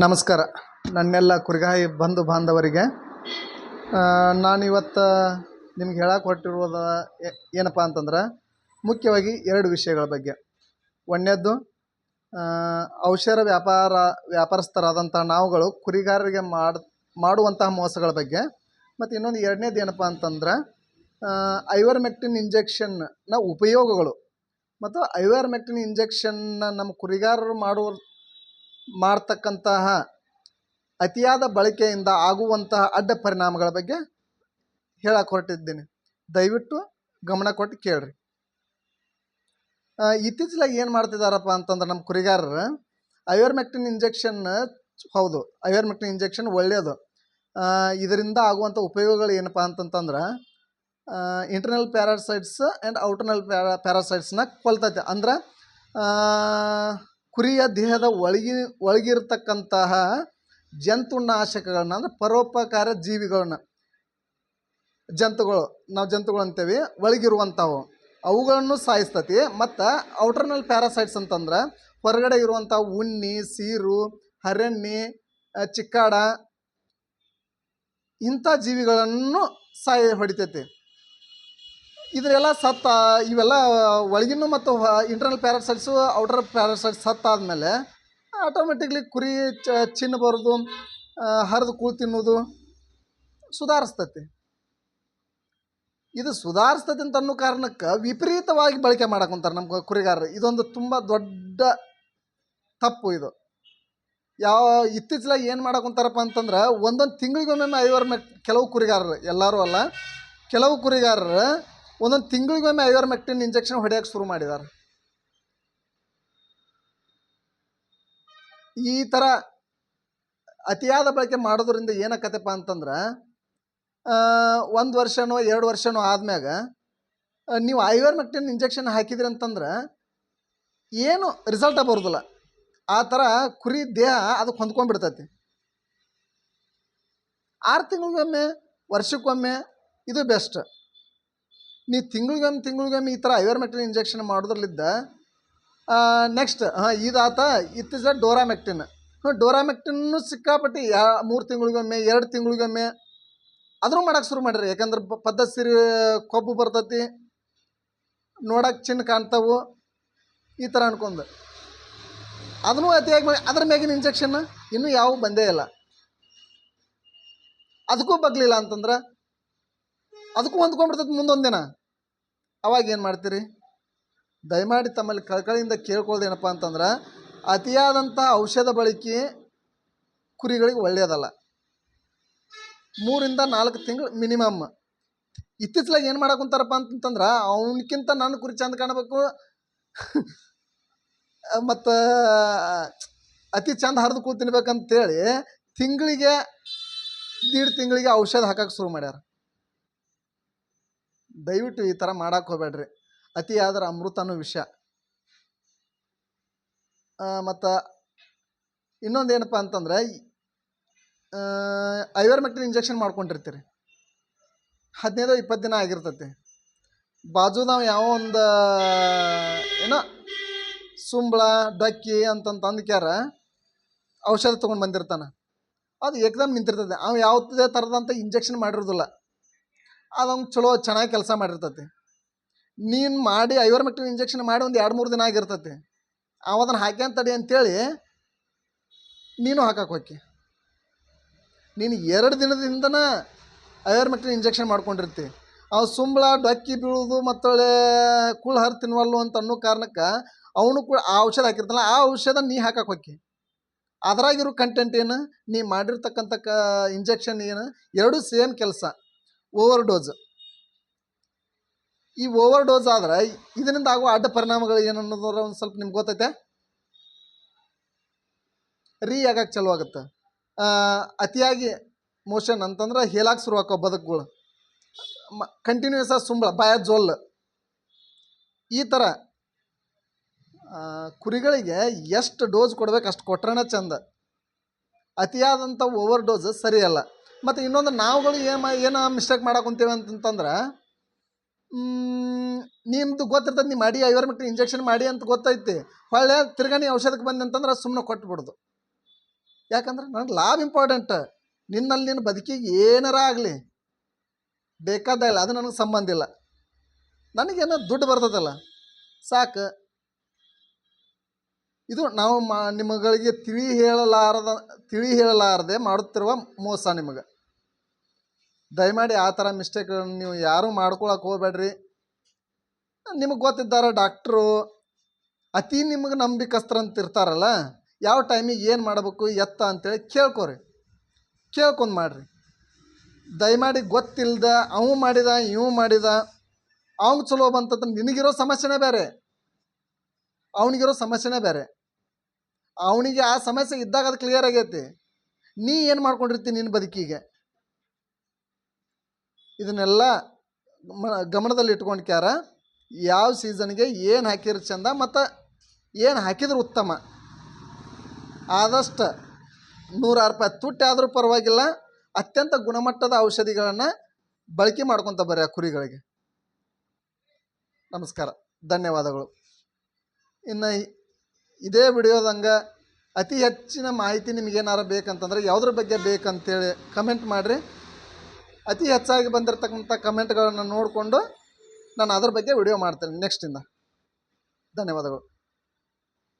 ನಮಸ್ಕಾರ. ನನ್ನೆಲ್ಲ ಕುರಿಗಾಯಿ ಬಂಧು ಬಾಂಧವರಿಗೆ. ನಾನಿವತ್ತು ನಿಮ್ಗೆ ಹೇಳಕ್ಕೆ ಹೊರಟಿರೋದು ಏನಪ್ಪ ಅಂತಂದ್ರೆ, ಮುಖ್ಯವಾಗಿ ಎರಡು ವಿಷಯಗಳ ಬಗ್ಗೆ. ಒಂದನೇದ್ದು ಔಷಧ ವ್ಯಾಪಾರ ವ್ಯಾಪಾರಸ್ಥರಾದಂಥ ನಾವುಗಳು ಕುರಿಗಾರರಿಗೆ ಮಾಡ್, ಮಾಡುವಂತಹ ಮೋಸಗಳ ಬಗ್ಗೆ. ಮತ್ತು ಇನ್ನೊಂದು ಎರಡನೇದು ಏನಪ್ಪ ಅಂತಂದ್ರೆ ಐವರ್ಮೆಕ್ಟಿನ್ ಇಂಜೆಕ್ಷನ್ನ ಉಪಯೋಗಗಳು. ಮತ್ತು ಐವರ್ಮೆಕ್ಟಿನ್ ಇಂಜೆಕ್ಷನ್ನ ನಮ್ಮ ಕುರಿಗಾರರು ಮಾಡುವ ಮಾಡ್ತಕ್ಕಂತಹ ಅತಿಯಾದ ಬಳಕೆಯಿಂದ ಆಗುವಂತಹ ಅಡ್ಡ ಪರಿಣಾಮಗಳ ಬಗ್ಗೆ ಹೇಳಕ್ಕೆ ಹೊರಟಿದ್ದೀನಿ. ದಯವಿಟ್ಟು ಗಮನ ಕೊಟ್ಟು ಕೇಳ್ರಿ. ಇತ್ತೀಚೆಗೆ ಏನು ಮಾಡ್ತಿದ್ದಾರಪ್ಪ ಅಂತಂದ್ರೆ ನಮ್ಮ ಕುರಿಗಾರರು ಐವರ್ಮೆಕ್ಟಿನ್ ಇಂಜೆಕ್ಷನ್ ಹೌದು ಐವರ್ಮೆಕ್ಟಿನ್ ಇಂಜೆಕ್ಷನ್ ಒಳ್ಳೆಯದು ಇದರಿಂದ ಆಗುವಂಥ ಉಪಯೋಗಗಳು ಏನಪ್ಪ ಅಂತಂತಂದ್ರೆ internal parasites and outernal para ಪ್ಯಾರಾಸೈಟ್ಸ್ನ ಕೊಲ್ತೈತೆ. ಅಂದ್ರೆ ಕುರಿಯ ದೇಹದ ಒಳಗಿ, ಒಳಗಿರ್ತಕ್ಕಂತಹ ಜಂತುನಾಶಕಗಳನ್ನ ಅಂದ್ರೆ ಪರೋಪಕಾರ ಜೀವಿಗಳನ್ನ, ಜಂತುಗಳು, ನಾವು ಜಂತುಗಳು ಅಂತೇವೆ, ಒಳಗಿರುವಂಥವು. ಅವುಗಳನ್ನು ಸಾಯಿಸ್ತತಿ. ಮತ್ತು ಔಟರ್ನಲ್ ಪ್ಯಾರಾಸೈಟ್ಸ್ ಅಂತಂದ್ರೆ ಹೊರಗಡೆ ಇರುವಂಥ ಉಣ್ಣಿ, ಸೀರು ಹರಣ್ಣಿ ಚಿಕ್ಕಾಡ, ಇಂಥ ಜೀವಿಗಳನ್ನು ಸಾಯ ಹೊಡಿತೈತಿ. ಇದರೆಲ್ಲ ಸತ್ತ, ಇವೆಲ್ಲ ಒಳಗಿನ ಮತ್ತು ಇಂಟರ್ನಲ್ ಪ್ಯಾರಾಸೈಟ್ಸು ಔಟರ್ ಪ್ಯಾರಾಸೈಟ್ಸ್ ಸತ್ತಾದಮೇಲೆ ಆಟೋಮೆಟಿಕ್ಲಿ ಕುರಿ ಚ, ಚಿನ್ನ ಬರೋದು ಹರಿದು ಕೂಳು ತಿನ್ನೋದು ಸುಧಾರಿಸ್ತತಿ. ಇದು ಸುಧಾರಿಸ್ತತಿ ಅಂತ ಅನ್ನೋ ಕಾರಣಕ್ಕೆ ವಿಪರೀತವಾಗಿ ಬಳಕೆ ಮಾಡಕೊಂತಾರೆ ನಮ್ಗೆ ಕುರಿಗಾರರು. ಇದೊಂದು ತುಂಬ ದೊಡ್ಡ ತಪ್ಪು ಇದು. ಯಾವ ಇತ್ತೀಚಲಾಗಿ ಏನು ಮಾಡಕೊಂತಾರಪ್ಪ ಅಂತಂದ್ರೆ ಒಂದೊಂದು ತಿಂಗಳಿಗೊಮ್ಮೆ ಐವರ ಕೆಲವು ಕುರಿಗಾರರು, ಎಲ್ಲರೂ ಅಲ್ಲ, ಕೆಲವು ಕುರಿಗಾರರು ಒಂದೊಂದು ತಿಂಗಳಿಗೊಮ್ಮೆ ಐವರ್ ಮೆಕ್ಟಿನ್ ಇಂಜೆಕ್ಷನ್ ಹೊಡೆಯೋಕೆ ಶುರು ಮಾಡಿದ್ದಾರೆ ಈ ಥರ ಅತಿಯಾದ ಬಳಕೆ ಮಾಡೋದ್ರಿಂದ ಏನಾಕತ್ತಪ್ಪ ಅಂತಂದ್ರೆ ಒಂದು ವರ್ಷನೋ ಎರಡು ವರ್ಷನೋ ಆದ್ಮ್ಯಾಗ ನೀವು ಐವರ್ ಮೆಕ್ಟಿನ್ ಇಂಜೆಕ್ಷನ್ ಹಾಕಿದ್ರಿ ಅಂತಂದ್ರೆ ಏನು ರಿಸಲ್ಟ ಬರೋದಿಲ್ಲ. ಆ ಥರ ಕುರಿ ದೇಹ ಅದಕ್ಕೆ ಹೊಂದ್ಕೊಂಡ್ಬಿಡ್ತೈತಿ ಆರು ತಿಂಗಳಿಗೊಮ್ಮೆ, ವರ್ಷಕ್ಕೊಮ್ಮೆ ಇದು ಬೆಸ್ಟ್. ನೀವು ತಿಂಗಳಿಗೊಮ್ಮೆ ತಿಂಗಳಿಗೊಮ್ಮೆ ಈ ಥರ ಐವರ್ಮೆಕ್ಟಿನ್ ಇಂಜೆಕ್ಷನ್ ಮಾಡೋದ್ರಲ್ಲಿದ್ದ ನೆಕ್ಸ್ಟ್ ಹಾಂ, ಇದಾತ ಇತ್ತೀಚ ಡೋರಾಮೆಕ್ಟಿನ್ ಹಾಂ ಡೋರಾಮೆಕ್ಟಿನ್ನು ಸಿಕ್ಕಾಪಟ್ಟಿ, ಯಾ, ಮೂರು ತಿಂಗಳಿಗೊಮ್ಮೆ, ಎರಡು ತಿಂಗಳಿಗೊಮ್ಮೆ ಅದನ್ನು ಮಾಡೋಕ್ಕೆ ಶುರು ಮಾಡಿರಿ. ಯಾಕಂದ್ರೆ ಪದ್ಧತಿ ಕೊಬ್ಬು ಬರ್ತೈತಿ ನೋಡಕ್ಕೆ ಚಿನ್ನ ಕಾಣ್ತಾವು, ಈ ಥರ ಅನ್ಕೊಂಡು. ಅದನ್ನು ಅತಿಯಾಗಿ ಮಾಡಿ, ಅದ್ರ ಮ್ಯಾಗಿನ ಇಂಜೆಕ್ಷನ್ ಇನ್ನೂ ಯಾವ ಬಂದೇ ಇಲ್ಲ. ಅದಕ್ಕೂ ಬಗ್ಲಿಲ್ಲ ಅಂತಂದ್ರೆ ಅದಕ್ಕೂ ಹೊಂದ್ಕೊಂಡ್ಬಿಡ್ತೈತೆ ಮುಂದೊಂದು ದಿನ ಅವಾಗ ಏನು ಮಾಡ್ತೀರಿ? ದಯಮಾಡಿ ತಮ್ಮಲ್ಲಿ ಕಳ್ಕಳಿಯಿಂದ ಕೇಳ್ಕೊಳ್ಳೋದೇನಪ್ಪ ಅಂತಂದ್ರೆ, ಅತಿಯಾದಂಥ ಔಷಧ ಬಳಕೆ ಕುರಿಗಳಿಗೆ ಒಳ್ಳೆಯದಲ್ಲ ಮೂರಿಂದ ನಾಲ್ಕು ತಿಂಗಳು ಮಿನಿಮಮ್. ಇತ್ತೀಚಲಾಗಿ ಏನು ಮಾಡಕ್ಕಂತಾರಪ್ಪ ಅಂತಂತಂದ್ರೆ ಅವನಕ್ಕಿಂತ ನನ್ನ ಕುರಿ ಚಂದ ಕಾಣಬೇಕು. ಮತ್ತು ಅತಿ ಚಂದ ಹರಿದು ಕೂತು ತಿನ್ಬೇಕಂತೇಳಿ ತಿಂಗಳಿಗೆ, ದೀಡ್ ತಿಂಗಳಿಗೆ ಔಷಧ ಹಾಕಕ್ಕೆ ಶುರು ಮಾಡ್ಯಾರ. ದಯವಿಟ್ಟು ಈ ಥರ ಮಾಡಕ್ಕೆ ಹೋಗ್ಬೇಡ್ರಿ. ಅತಿ ಆದ್ರೆ ಅಮೃತನೂ ವಿಷ ಮತ್ತು ಇನ್ನೊಂದು ಏನಪ್ಪ ಅಂತಂದ್ರೆ ಐವರ್ಮೆಕ್ಟಿನ್ ಇಂಜೆಕ್ಷನ್ ಮಾಡ್ಕೊಂಡಿರ್ತೀರಿ. ಹದಿನೈದು ಇಪ್ಪತ್ತು ದಿನ ಆಗಿರ್ತೈತಿ. ನಾವು ಯಾವ ಒಂದು, ಏನೋ, ಸುಂಬಳ, ಡಕ್ಕಿ ಅಂತಂತ ಅಂದ್ಕ್ಯಾರ ಔಷಧ ತೊಗೊಂಡು ಬಂದಿರ್ತಾನೆ. ಅದು ಏಕದಮ್ ನಿಂತಿರ್ತದೆ ಅವ್ನು ಯಾವುದೇ ಥರದಂಥ ಇಂಜೆಕ್ಷನ್ ಮಾಡಿರೋದಿಲ್ಲ. ಅದು ಅವ್ನು ಚಲೋ, ಚೆನ್ನಾಗಿ ಕೆಲಸ ಮಾಡಿರ್ತತಿ. ನೀನು ಮಾಡಿ ಐವರ್ ಮೆಟ್ರಿನ್ ಇಂಜೆಕ್ಷನ್ ಮಾಡಿ ಒಂದು ಎರಡು ಮೂರು ದಿನ ಆಗಿರ್ತತಿ. ಅವ ಅದನ್ನು ಹಾಕ್ಯಾನ್ ತಡಿ ಅಂತೇಳಿ ನೀನು ಹಾಕಕ್ಕೆ ಹೋಗಿ ನೀನು ಎರಡು ದಿನದಿಂದನ ಐವರ್ಮೆಕ್ಟಿನ್ ಇಂಜೆಕ್ಷನ್ ಮಾಡ್ಕೊಂಡಿರ್ತಿ. ಅವು ಸುಂಬಳ, ಡಕ್ಕಿ ಬೀಳೋದು, ಮತ್ತೊಳ್ಳೆ ಕುಳ್ಳು ಹರ್ ತಿನ್ವಲ್ಲು ಅಂತ ಅನ್ನೋ ಕಾರಣಕ್ಕೆ ಅವನು ಕೂಡ ಆ ಔಷಧ ಹಾಕಿರ್ತಲ್ಲ ಆ ಔಷಧ ನೀ ಹಾಕಕ್ಕೆ ಹೋಗಿ ಅದ್ರಾಗಿರೋ ಕಂಟೆಂಟ್ ಏನು? ನೀ ಮಾಡಿರ್ತಕ್ಕಂಥ ಕ ಇಂಜೆಕ್ಷನ್ ಏನು? ಎರಡೂ ಸೇಮ್ ಕೆಲಸ. ಓವರ್ ಡೋಸ್ ಈ ಓವರ್ ಡೋಸ್ ಆದ್ರೆ ಇದರಿಂದ ಆಗುವ ಅಡ್ಡ ಪರಿಣಾಮಗಳು ಏನು ಒಂದು ಸ್ವಲ್ಪ ನಿಮ್ಗೆ ಗೊತ್ತೈತೆ? ರೀ ಆಗಕ್ಕೆ ಚಲೋ ಆಗುತ್ತೆ? ಅತಿಯಾಗಿ ಮೋಷನ್ ಅಂತಂದ್ರೆ ಹೇಳಕ್ಕೆ ಶುರು ಹಾಕೋ ಬದುಕುಗಳು. ಮ ಕಂಟಿನ್ಯೂಸ್ ಆಗಿ ಸುಂಬಳ, ಬಾಯ ಜೋಲ್. ಈ ಥರ ಕುರಿಗಳಿಗೆ ಎಷ್ಟು ಡೋಸ್ ಕೊಡ್ಬೇಕು ಅಷ್ಟು ಕೊಟ್ರೇ ಚಂದ. ಅತಿಯಾದಂಥ ಓವರ್ ಡೋಸ್ ಸರಿಯಲ್ಲ ಮತ್ತು ಇನ್ನೊಂದು ನಾವುಗಳು ಏನು ಏನು ಮಿಸ್ಟೇಕ್ ಮಾಡಕೊಂತೀವಿ ಅಂತಂತಂದ್ರೆ ನಿಮ್ದು ಗೊತ್ತಿರ್ತದೆ ನೀವು ಮಾಡಿ ಐವರ್ಮೆಕ್ಟಿನ್ ಇಂಜೆಕ್ಷನ್ ಮಾಡಿ ಅಂತ ಗೊತ್ತೈತಿ. ಹೊಳ್ಳೆ ತಿರ್ಗಣಿ ಔಷಧಕ್ಕೆ ಬಂದೆ ಅಂತಂದ್ರೆ ಸುಮ್ಮನೆ ಕೊಟ್ಬಿಡ್ದು. ಯಾಕಂದ್ರೆ ನನಗೆ ಲಾಭ ಇಂಪಾರ್ಟೆಂಟ್ ನಿನ್ನಲ್ಲಿ ನಿನ್ನ ಬದುಕಿಗೆ ಏನಾರ ಆಗಲಿ. ಬೇಕಾದ ಇಲ್ಲ, ಅದು ನನಗೆ ಸಂಬಂಧ ಇಲ್ಲ. ನನಗೇನೋ ದುಡ್ಡು ಬರ್ತದಲ್ಲ. ಸಾಕು. ಇದು ನಾವು ಮಾ, ನಿಮಗಳಿಗೆ ತಿಳಿ ಹೇಳಲಾರದ, ತಿಳಿ ಹೇಳಲಾರದೆ ಮಾಡುತ್ತಿರುವ ಮೋಸ ನಿಮಗೆ. ದಯಮಾಡಿ ಆ ಥರ ಮಿಸ್ಟೇಕ್ ನೀವು ಯಾರೂ ಮಾಡ್ಕೊಳಕ್ಕೆ ಹೋಗ್ಬೇಡ್ರಿ. ನಿಮಗೆ ಗೊತ್ತಿದ್ದಾರೆ ಡಾಕ್ಟ್ರು, ಅತಿ ನಿಮಗೆ ನಂಬಿಕಸ್ತರಂತ ಇರ್ತಾರಲ್ಲ, ಯಾವ ಟೈಮಿಗೆ ಏನು ಮಾಡಬೇಕು, ಎತ್ತ ಅಂತೇಳಿ ಕೇಳ್ಕೊರಿ. ಕೇಳ್ಕೊಂಡು ಮಾಡಿರಿ. ದಯಮಾಡಿ ಗೊತ್ತಿಲ್ಲದ ಅವು ಮಾಡಿದ, ಇವು ಮಾಡಿದ ಅವ್ನಿಗೆ ಚಲೋ ಬಂತಂದ್ರೆ ನಿನಗಿರೋ ಸಮಸ್ಯೆನೇ ಬೇರೆ. ಅವನಿಗಿರೋ ಸಮಸ್ಯೆನೇ ಬೇರೆ. ಅವನಿಗೆ ಆ ಸಮಸ್ಯೆ ಇದ್ದಾಗ ಅದು ಕ್ಲಿಯರ್ ಆಗೈತಿ. ನೀ ಏನು ಮಾಡ್ಕೊಂಡಿರ್ತಿ ನಿನ್ನ ಬದುಕಿಗೆ? ಇದನ್ನೆಲ್ಲ ಗಮನದಲ್ಲಿ ಇಟ್ಕೊಂಡು ಕ್ಯಾರ, ಯಾವ ಸೀಸನ್ಗೆ ಏನು ಹಾಕಿದ್ರೆ ಚಂದ ಮತ್ತು ಏನು ಹಾಕಿದ್ರೆ ಉತ್ತಮ. ಆದಷ್ಟು ನೂರಾರು ರೂಪಾಯಿ ತುಟ್ಟಿ ಆದರೂ ಪರವಾಗಿಲ್ಲ, ಅತ್ಯಂತ ಗುಣಮಟ್ಟದ ಔಷಧಿಗಳನ್ನು ಬಳಕೆ ಮಾಡ್ಕೊತ ಬರ್ರಿ ಆ ಕುರಿಗಳಿಗೆ. ನಮಸ್ಕಾರ, ಧನ್ಯವಾದಗಳು. ಇನ್ನು ಇದೇ ವಿಡಿಯೋದಂಗೆ ಅತಿ ಹೆಚ್ಚಿನ ಮಾಹಿತಿ ನಿಮಗೇನಾರು ಬೇಕಂತಂದ್ರೆ ಯಾವುದ್ರ ಬಗ್ಗೆ ಬೇಕಂತೇಳಿ ಕಮೆಂಟ್ ಮಾಡಿರಿ. ಅತಿ ಹೆಚ್ಚಾಗಿ ಬಂದಿರತಕ್ಕಂಥ ಕಮೆಂಟ್ಗಳನ್ನು ನೋಡಿಕೊಂಡು ನಾನು ಅದ್ರ ಬಗ್ಗೆ ವಿಡಿಯೋ ಮಾಡ್ತೇನೆ ನೆಕ್ಸ್ಟಿಂದ ಧನ್ಯವಾದಗಳು.